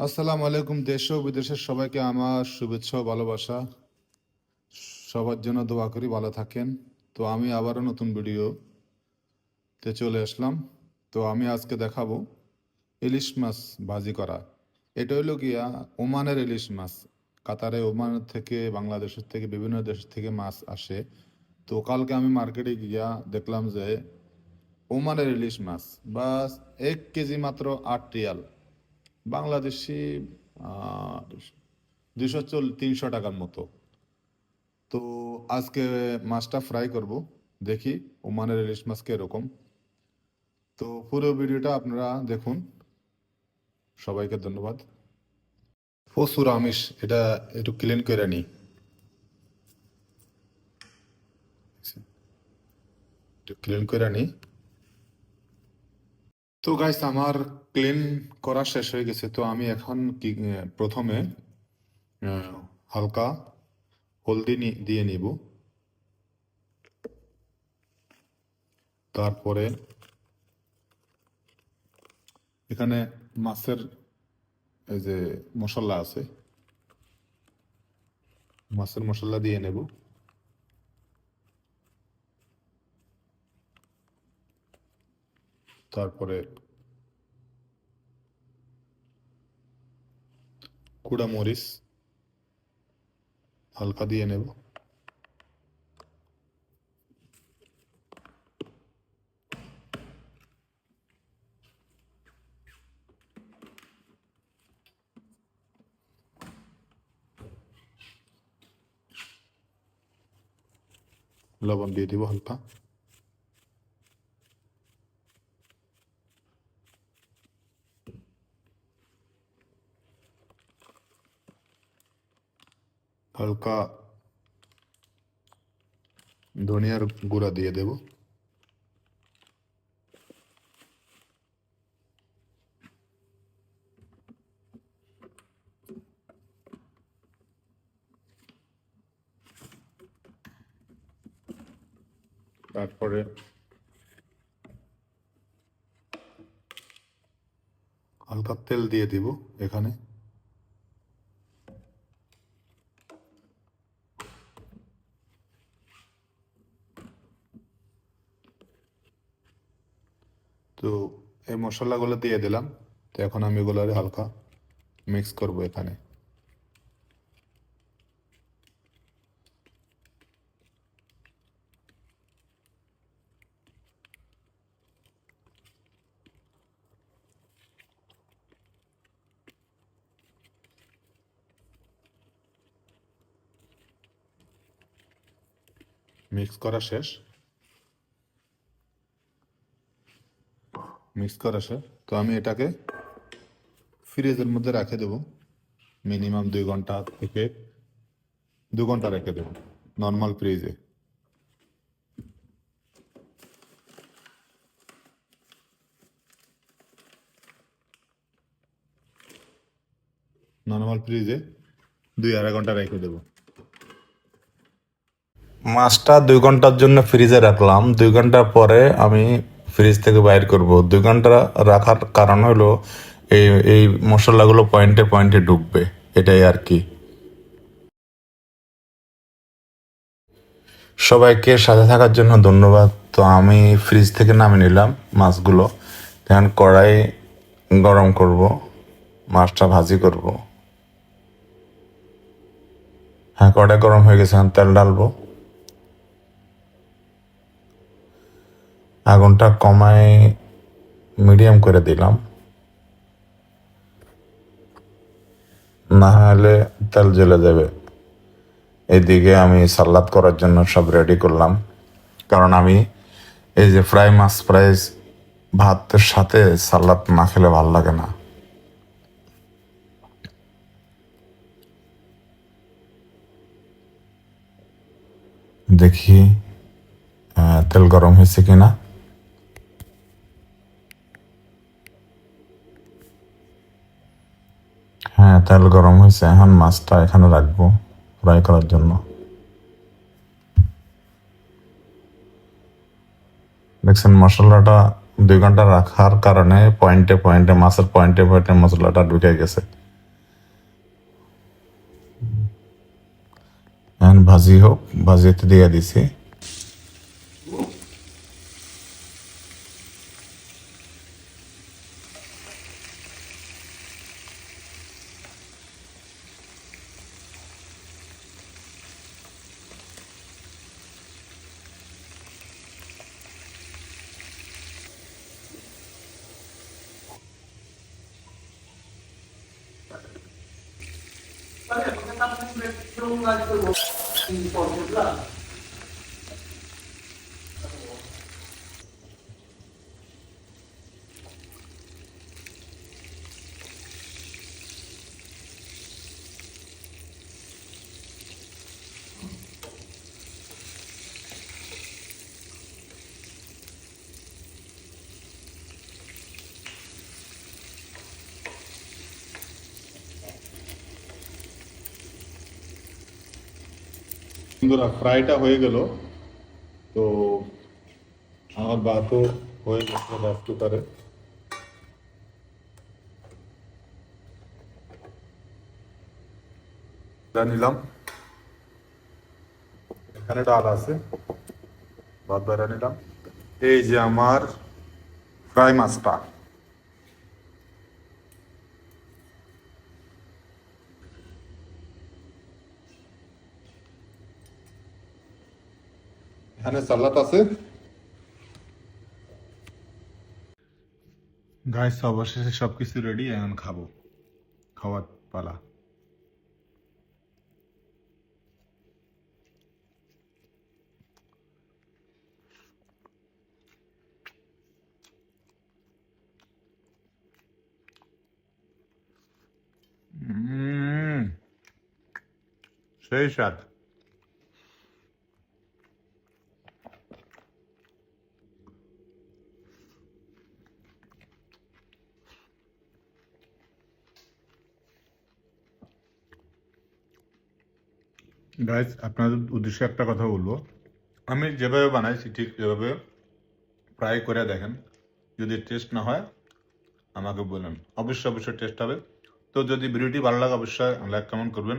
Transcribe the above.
আসসালামু আলাইকুম, দেশ ও বিদেশের সবাইকে আমার শুভেচ্ছা ও ভালোবাসা। সবার জন্য দোয়া করি, ভালো থাকেন। তো আমি আবারও নতুন ভিডিওতে চলে আসলাম। তো আমি আজকে দেখাবো ইলিশ মাছ ভাজি করা। এটা হইল গিয়া ওমানের ইলিশ মাছ। কাতারে ওমান থেকে, বাংলাদেশের থেকে, বিভিন্ন দেশ থেকে মাছ আসে। তো কালকে আমি মার্কেটে গিয়া দেখলাম যে ওমানের ইলিশ মাছ, বাস এক কেজি মাত্র আট রিয়াল। বাংলাদেশি দুশো চল, তিনশো টাকার মতো। তো আজকে মাছটা ফ্রাই করব, দেখি ওমানের ইলিশ মাছ এরকম তো পুরো ভিডিওটা আপনারা দেখুন। সবাইকে ধন্যবাদ। প্রচুর আমিষ, এটা একটু ক্লিন করে নি একটু ক্লিন করে নি তো গাইস আমার ক্লিন করা শেষ হয়ে গেছে। তো আমি এখন কি প্রথমে হালকা হলদি দিয়ে নিব। তারপরে এখানে মাছের, এই যে মশলা আছে, মাছের মশলা দিয়ে নেব। তারপরে কুড়া মরিচ হালকা দিয়ে নেব। লবণ দিয়ে দিব হালকা। হালকা ধনিয়ার গুঁড়া দিয়ে দেব। তারপরে হালকা তেল দিয়ে দিব এখানে। তো এই মশলাগুলো দিয়ে দিলাম। তো এখন আমি এগুলো হালকা মিক্স করব এখানে। মিক্স করা শেষ। মিক্স করা শেষ তো আমি এটাকে ফ্রিজের মধ্যে রেখে দেবো। মিনিমাম দুই ঘণ্টা থেকে দু ঘণ্টা রেখে দেবো, নর্মাল ফ্রিজে। নর্মাল ফ্রিজে দুই আড়াই ঘণ্টা রেখে দেবো। মাছটা দুই ঘণ্টার জন্য ফ্রিজে রাখলাম। দুই ঘণ্টা পরে আমি ফ্রিজ থেকে বাইর করব। দুই ঘণ্টা রাখার কারণ হলো, এই এই মশলাগুলো পয়েন্টে পয়েন্টে ঢুকবে, এটাই আর কি। সবাইকে সাথে থাকার জন্য ধন্যবাদ। তো আমি ফ্রিজ থেকে নামিয়ে নিলাম মাছগুলো। এখন কড়াই গরম করব, মাছটা ভাজি করব। হ্যাঁ কড়াই গরম হয়ে গেছে তেল ডালবো আগুনটা কমায় মিডিয়াম করে দিলাম। না হলে তেল জ্বলে যাবে। এদিকে আমি সালাদ করার জন্য সব রেডি করলাম। কারণ আমি এই যে ফ্রাই মাছ, ফ্রাই ভাতের সাথে সালাদ না খেলে ভালো লাগে না। দেখি তেল গরম হয়েছে কিনা। হ্যাঁ তেল গরম হয়েছে। এখন মাছটা এখানে রাখব ফ্রাই করার জন্য। দেখছেন, মশলাটা দুই ঘণ্টা রাখার কারণে পয়েন্টে পয়েন্টে, মাছের পয়েন্টে পয়েন্টে মশলাটা ঢুকে গেছে। এখন ভাজি হোক, ভাজিতে দিয়ে দিছি। 빨리 그냥 딱 했는데 그런 가지고 뭐 이거 어쩌더라 বন্ধুরা ফ্রাইটা হয়ে গেল তো আমার ভাতও হয়ে গেছে রাইস কুকারে এটা নিলাম এখানে ডাল আছে ভাত বেড়া নিলাম এই যে আমার ফ্রাই মাছটা এখানে আছে। গাইস অবশেষে রেডি এখন খাব। খাওয়ার পালা। সেই স্বাদ। গাইজ আপনাদের উদ্দেশ্যে একটা কথা বলব। আমি যেভাবে বানাইছি ঠিক যেভাবে ফ্রাই করে দেখেন। যদি টেস্ট না হয়, আমাকে বলেন। অবশ্যই অবশ্যই টেস্ট হবে। তো যদি ভিডিওটি ভালো লাগে, অবশ্যই লাইক কমেন্ট করবেন।